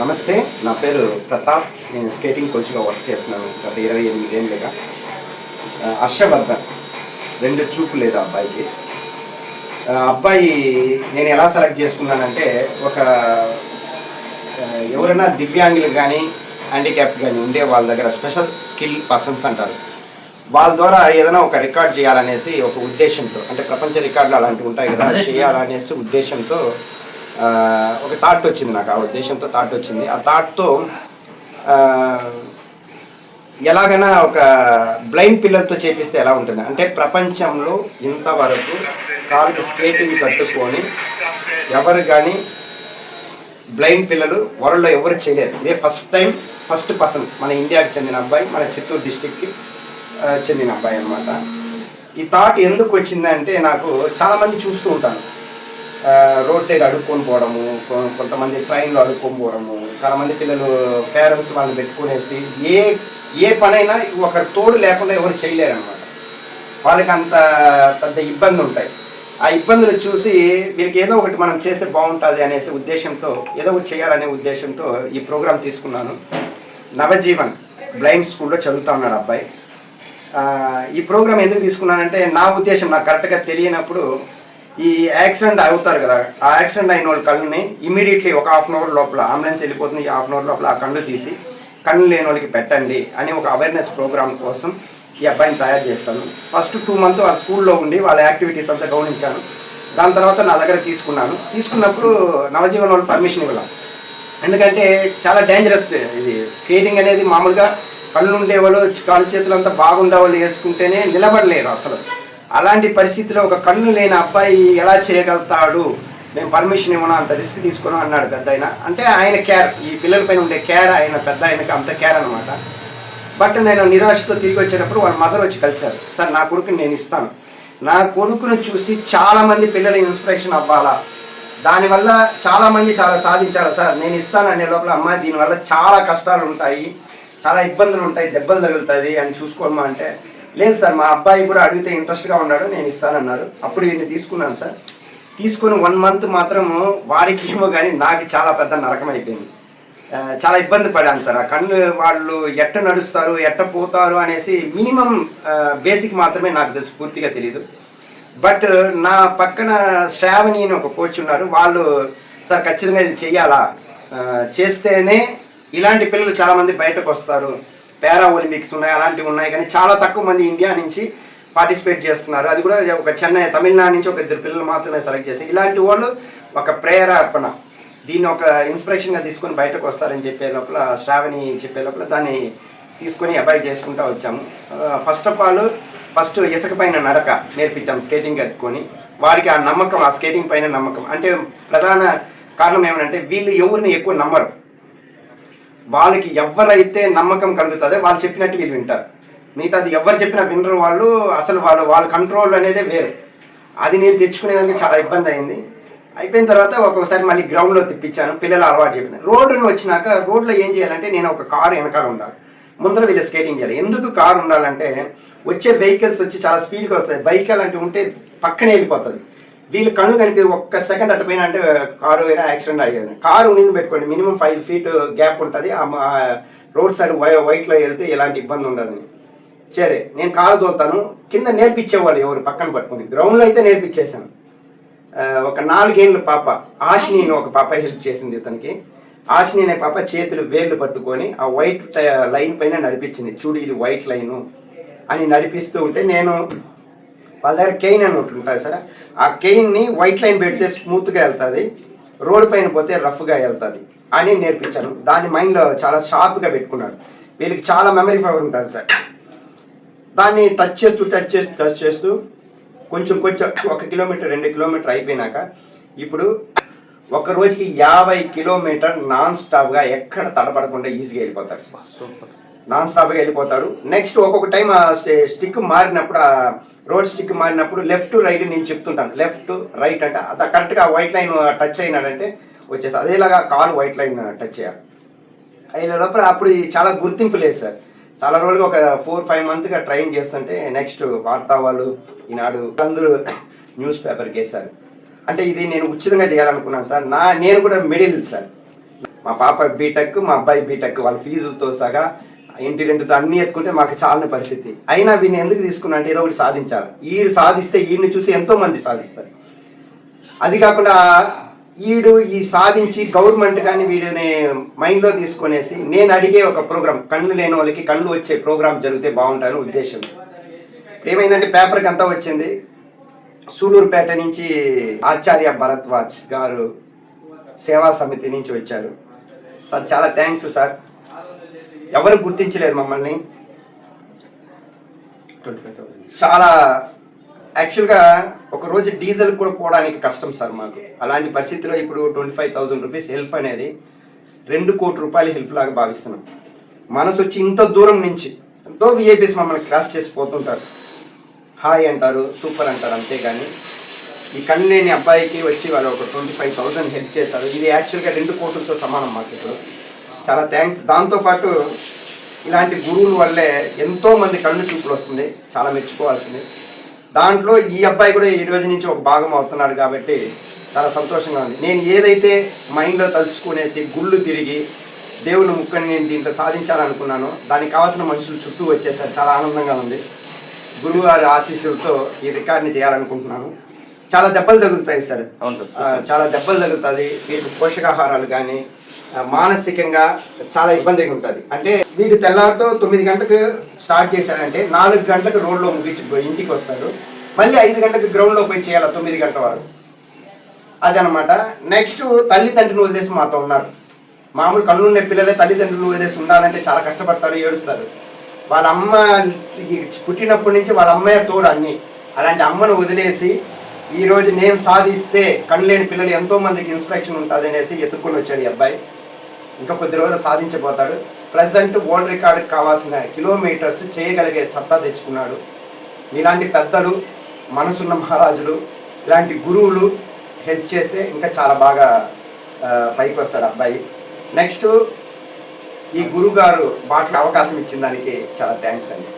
నమస్తే నా పేరు ప్రతాప్. నేను స్కేటింగ్ కోచ్గా వర్క్ చేస్తున్నాను గత ఇరవై ఎనిమిది ఏళ్ళుగా. హర్షవర్ధన్ రెండు చూపు లేదు అబ్బాయికి. అబ్బాయి నేను ఎలా సెలెక్ట్ చేసుకున్నానంటే ఒక ఎవరైనా దివ్యాంగులు కానీ హ్యాండిక్యాప్ కానీ ఉండే వాళ్ళ దగ్గర స్పెషల్ స్కిల్ పర్సన్స్ అంటారు. వాళ్ళ ద్వారా ఏదైనా ఒక రికార్డ్ చేయాలనేసి ఒక ఉద్దేశంతో అంటే ప్రపంచ రికార్డులు అలాంటివి ఉంటాయి కదా చేయాలనేసి ఉద్దేశంతో ఒక థాట్ వచ్చింది నాకు ఆ ఉద్దేశంతో థాట్ వచ్చింది. ఆ థాట్తో ఎలాగైనా ఒక బ్లైండ్ పిల్లర్తో చేపిస్తే ఎలా ఉంటుంది? అంటే ప్రపంచంలో ఇంతవరకు కాలుకి స్కేటింగ్ కట్టుకొని ఎవరు కానీ బ్లైండ్ పిల్లలు వరల్డ్లో ఎవరు చేయలేదు. ఇదే ఫస్ట్ టైం ఫస్ట్ పర్సన్ మన ఇండియాకి చెందిన అబ్బాయి మన చిత్తూరు డిస్టిక్కి చెందిన అబ్బాయి అన్నమాట. ఈ థాట్ ఎందుకు వచ్చిందంటే నాకు చాలామంది చూస్తూ ఉంటాను రోడ్ సైడ్ అడుక్కొని పోవడము కొ- కొంతమంది ట్రైన్లో అడుక్కొని పోవడము చాలామంది పిల్లలు పేరెంట్స్ వాళ్ళని పెట్టుకునేసి ఏ ఏ పనైనా ఒక తోడు లేకుండా ఎవరు చేయలేరనమాట వాళ్ళకి అంత పెద్ద ఇబ్బంది ఉంటాయి. ఆ ఇబ్బందులు చూసి వీళ్ళకి ఏదో ఒకటి మనం చేస్తే బాగుంటుంది అనేసి ఉద్దేశంతో ఏదో ఒకటి చేయాలనే ఉద్దేశంతో ఈ ప్రోగ్రాం తీసుకున్నాను. నవజీవన్ బ్లైండ్ స్కూల్లో చదువుతా ఉన్నాడు అబ్బాయి. ఈ ప్రోగ్రాం ఎందుకు తీసుకున్నానంటే నా ఉద్దేశం నాకు కరెక్ట్గా తెలియనప్పుడు ఈ యాక్సిడెంట్ అవుతారు కదా ఆ యాక్సిడెంట్ అయిన వాళ్ళ కళ్ళని ఇమీడియట్లీ ఒక హాఫ్ అన్ అవర్ లోపల అంబులెన్స్ వెళ్ళిపోతుంది ఈ హాఫ్ అన్ అవర్ లోపల ఆ కళ్ళు తీసి కళ్ళు లేని వాళ్ళకి పెట్టండి అని ఒక అవేర్నెస్ ప్రోగ్రామ్ కోసం ఈ అబ్బాయిని తయారు చేస్తాను. ఫస్ట్ టూ మంత్ ఆ స్కూల్లో ఉండి వాళ్ళ యాక్టివిటీస్ అంతా గమనించాను. దాని తర్వాత నా దగ్గర తీసుకున్నాను. తీసుకున్నప్పుడు నవజీవన్ వాళ్ళు పర్మిషన్ ఇవ్వాలి. ఎందుకంటే చాలా డేంజరస్ ఇది. స్కేటింగ్ అనేది మామూలుగా కళ్ళు ఉండేవాళ్ళు కాలు చేతులు అంతా బాగుండే వాళ్ళు వేసుకుంటేనే నిలబడలేరు అసలు. అలాంటి పరిస్థితిలో ఒక కన్ను లేని అబ్బాయి ఎలా చేయగలుగుతాడు? మేము పర్మిషన్ ఇవ్వను? అంత రిస్క్ తీసుకున్నాం అన్నాడు పెద్ద ఆయన అంటే ఆయన కేర్ ఈ పిల్లల పైన ఉండే కేర్ ఆయన పెద్ద ఆయనకి అంత కేర్ అనమాట బట్ నేను నిరాశతో తిరిగి వచ్చేటప్పుడు వాళ్ళ మదర్ వచ్చి కలిశారు. సార్ నా కొడుకుని నేను ఇస్తాను. నా కొడుకును చూసి చాలామంది పిల్లల పిల్లలు ఇన్స్పిరేషన్ అవ్వాలా? దానివల్ల చాలామంది చాలా సాధించారు. సార్ నేను ఇస్తాను అనే లోపల అమ్మాయి దీనివల్ల చాలా కష్టాలు ఉంటాయి చాలా ఇబ్బందులు ఉంటాయి దెబ్బలు తగులుతుంది అని చూసుకోమా అంటే లేదు సార్ మా అబ్బాయి కూడా అడిగితే ఇంట్రెస్ట్గా ఉన్నాడు నేను ఇస్తానన్నారు అప్పుడు వీడిని తీసుకున్నాను సార్. తీసుకుని వన్ మంత్ మాత్రము వాడికి ఏమో కానీ నాకు చాలా పెద్ద నరకం అయిపోయింది. చాలా ఇబ్బంది పడాను సార్. ఆ కళ్ళు వాళ్ళు ఎట్ట నడుస్తారు ఎట్ట పోతారు అనేసి మినిమం బేసిక్ మాత్రమే నాకు తెలుసు పూర్తిగా తెలియదు బట్ నా పక్కన శ్రావణి అని ఒక కోచ్ ఉన్నారు. వాళ్ళు సార్ ఖచ్చితంగా ఇది చేయాలా చేస్తేనే ఇలాంటి పిల్లలు చాలామంది బయటకు వస్తారు. పారా ఒలింపిక్స్ ఉన్నాయి అలాంటివి ఉన్నాయి. కానీ చాలా తక్కువ మంది ఇండియా నుంచి పార్టిసిపేట్ చేస్తున్నారు. అది కూడా ఒక చెన్నై తమిళనాడు నుంచి ఒక ఇద్దరు పిల్లలు మాత్రమే సెలెక్ట్ చేసి ఇలాంటి వాళ్ళు ఒక ప్రేరేపణ దీన్ని ఒక ఇన్స్పిరేషన్గా తీసుకొని బయటకు వస్తారని చెప్పే లోపల శ్రావణి చెప్పే లోపల దాన్ని తీసుకొని అబ్బాయి చేసుకుంటూ వచ్చాము. ఫస్ట్ ఆఫ్ ఆల్ ఫస్ట్ ఇసుక పైన నడక నేర్పించాము స్కేటింగ్ కట్టుకొని. వాడికి ఆ నమ్మకం ఆ స్కేటింగ్ పైన నమ్మకం. అంటే ప్రధాన కారణం ఏమంటే వీళ్ళు ఎవరిని ఎక్కువ నమ్మరు. వాళ్ళకి ఎవరైతే నమ్మకం కలుగుతుందో వాళ్ళు చెప్పినట్టు వీళ్ళు వింటారు. మిగతాది ఎవరు చెప్పినా వినరు వాళ్ళు అసలు వాళ్ళు వాళ్ళ కంట్రోల్ అనేదే వేరు. అది నేను తెచ్చుకునేదానికి చాలా ఇబ్బంది అయింది. అయిపోయిన తర్వాత ఒక్కొక్కసారి మళ్ళీ గ్రౌండ్లో తిప్పించాను పిల్లలు అలవాటు చెప్పిన రోడ్డును వచ్చినాక రోడ్లో ఏం చేయాలంటే నేను ఒక కారు వెనకాల ఉండాలి. ముందర వీళ్ళు స్కేటింగ్ చేయాలి. ఎందుకు కారు ఉండాలంటే వచ్చే వెహికల్స్ వచ్చి చాలా స్పీడ్గా వస్తాయి. బైక్ అలాంటివి ఉంటే పక్కనే వెళ్ళిపోతుంది. వీళ్ళు కళ్ళు కనిపి ఒక్క సెకండ్ అటుపోయినా అంటే కారు వేరే యాక్సిడెంట్ అయ్యేది. కారు ఉనింది పెట్టుకోండి. మినిమం ఫైవ్ ఫీట్ గ్యాప్ ఉంటుంది. ఆ రోడ్ సైడ్ వై వైట్లో వెళ్తే ఎలాంటి ఇబ్బంది ఉండదు. సరే నేను కారు తోలుతాను. కింద నేర్పించేవాళ్ళు ఎవరు? పక్కన పట్టుకొని. గ్రౌండ్లో అయితే నేర్పించేశాను. ఒక నాలుగేళ్ళ పాప. ఆశిని ఒక పాప హెల్ప్ చేసింది ఇతనికి. ఆశిని అనే పాప చేతులు వేళ్ళు పట్టుకొని ఆ వైట్ లైన్ పైన నడిపించింది. చూడు ఇది వైట్ లైను అని నడిపిస్తూ ఉంటే నేను వాళ్ళ దగ్గర కెయిన్ అని ఒకటి ఉంటుంది సరే. ఆ కెయిన్ని వైట్ లైన్ పెడితే స్మూత్గా వెళ్తుంది రోడ్ పైన పోతే రఫ్గా వెళ్తుంది అని నేర్పించాను దాన్ని మైండ్లో చాలా షార్ప్గా పెట్టుకున్నాడు వీళ్ళకి చాలా మెమరీ పవర్ ఉంటుంది సార్. దాన్ని టచ్ చేస్తూ టచ్ చేస్తూ టచ్ చేస్తూ కొంచెం కొంచెం ఒక కిలోమీటర్ రెండు కిలోమీటర్ అయిపోయినాక ఇప్పుడు ఒక రోజుకి యాభై కిలోమీటర్ నాన్ స్టాప్గా ఎక్కడ తడపడకుండా ఈజీగా వెళ్ళిపోతాడు సార్. సూపర్. నాన్ స్టాప్గా వెళ్ళిపోతాడు. నెక్స్ట్ ఒక్కొక్క టైం ఆ స్టిక్ మారినప్పుడు ఆ రోడ్ స్టిక్ మారినప్పుడు లెఫ్ట్ రైట్ నేను చెప్తుంటాను. లెఫ్ట్ రైట్ అంటే అంత కరెక్ట్గా వైట్ లైన్ టచ్ అయినాడంటే వచ్చేసి అదేలాగా కారు వైట్ లైన్ టచ్ చేయాలి. అయిన లోపల అప్పుడు చాలా గుర్తింపు లేదు సార్. చాలా రోజులుగా ఒక ఫోర్ ఫైవ్ మంత్గా ట్రైన్ చేస్తుంటే నెక్స్ట్ వార్తా వాళ్ళు ఈనాడు అందరూ న్యూస్ పేపర్కి వేశారు. అంటే ఇది నేను ఉచితంగా చేయాలనుకున్నాను సార్. నా నేను కూడా మిడిల్ సార్. మా పాప బీటెక్ మా అబ్బాయి బీటెక్ వాళ్ళ ఫీజులతో సగా ఇంటి రెండుతో అన్ని ఎత్తుకుంటే మాకు చాలని పరిస్థితి. అయినా వీడిని ఎందుకు తీసుకున్నా అంటే ఏదో ఒకటి సాధించాలి. ఈడు సాధిస్తే వీడిని చూసి ఎంతో మంది సాధిస్తారు. అది కాకుండా వీడు ఈ సాధించి గవర్నమెంట్ కానీ వీడిని మైండ్లో తీసుకునేసి నేను అడిగే ఒక ప్రోగ్రామ్ కళ్ళు లేని వాళ్ళకి కళ్ళు వచ్చే ప్రోగ్రామ్ జరిగితే బాగుంటాను ఉద్దేశం. ఏమైందంటే పేపర్కి అంతా వచ్చింది. సూలూరుపేట నుంచి ఆచార్య భరద్వాజ్ గారు సేవా సమితి నుంచి వచ్చారు. సార్ చాలా థ్యాంక్స్ సార్. ఎవరు గుర్తించలేరు మమ్మల్ని. చాలా యాక్చువల్గా ఒక రోజు డీజిల్ కూడా పోవడానికి కష్టం సార్ మాకు. అలాంటి పరిస్థితిలో ఇప్పుడు twenty five thousand rupees help అనేది రెండు కోటి రూపాయల హెల్ప్ లాగా భావిస్తున్నాం. మనసు వచ్చి ఇంత దూరం నుంచి ఎంతో విఐపీస్ మమ్మల్ని క్రాస్ చేసి పోతుంటారు. హాయ్ అంటారు సూపర్ అంటారు అంతేగాని ఈ కన్ను అబ్బాయికి వచ్చి వాళ్ళు ఒక ట్వంటీ ఫైవ్ థౌసండ్ హెల్ప్ చేశారు. ఇది యాక్చువల్గా రెండు కోట్లతో సమానం మాకు ఇప్పుడు. చాలా థ్యాంక్స్ దాంతోపాటు ఇలాంటి గురువుల వల్లే ఎంతో మంది కళ్ళు చూపులు వస్తుంది చాలా మెచ్చుకోవాల్సింది. దాంట్లో ఈ అబ్బాయి కూడా ఈ రోజు నుంచి ఒక భాగం అవుతున్నాడు కాబట్టి చాలా సంతోషంగా ఉంది. నేను ఏదైతే మైండ్లో తలుచుకునేసి గుళ్ళు తిరిగి దేవుని ముక్కని నేను దీంట్లో సాధించాలనుకున్నానో దానికి కావాల్సిన మనుషులు చుట్టూ వచ్చేసారు. చాలా ఆనందంగా ఉంది. గురువు గారి ఆశీస్సులతో ఈ రికార్డ్ని చేయాలనుకుంటున్నాను. చాలా దెబ్బలు తగులుతాయి సార్. చాలా దెబ్బలు తగులుతుంది వీటి పోషకాహారాలు కానీ మానసికంగా చాలా ఇబ్బందిగా ఉంటుంది. అంటే వీడు తెల్లారితో తొమ్మిది గంటలకు స్టార్ట్ చేశారంటే నాలుగు గంటలకు రోడ్లో ముగించి పోయి ఇంటికి వస్తాడు. మళ్ళీ ఐదు గంటలకు గ్రౌండ్లో పోయి చేయాలి తొమ్మిది గంటల వరకు? అదనమాట. నెక్స్ట్ తల్లిదండ్రులు వదిలేసి మాతో ఉన్నారు. మామూలు కళ్ళున్న పిల్లలే తల్లిదండ్రులు వదిలేసి ఉండాలంటే చాలా కష్టపడతారు ఏడుస్తారు వాళ్ళ అమ్మ పుట్టినప్పటి నుంచి వాళ్ళ అమ్మాయి తోడు అన్ని. అలాంటి అమ్మను వదిలేసి ఈరోజు నేను సాధిస్తే కళ్ళు లేని పిల్లలు ఎంతో మందికి ఇన్స్పిరేషన్ ఉంటుంది అనేసి ఎత్తుకొని వచ్చాడు ఈ అబ్బాయి. ఇంకా కొద్ది రోజులు సాధించబోతాడు. ప్రజెంట్ వరల్డ్ రికార్డుకి కావాల్సిన కిలోమీటర్స్ చేయగలిగే సత్తా తెచ్చుకున్నాడు. ఇలాంటి పెద్దలు మనసున్న మహారాజులు ఇలాంటి గురువులు హెల్ప్ చేస్తే ఇంకా చాలా బాగా పైకి వస్తాడు అబ్బాయి. నెక్స్ట్ ఈ గురువు గారు మాటలు అవకాశం ఇచ్చిన దానికి చాలా థ్యాంక్స్ అండి.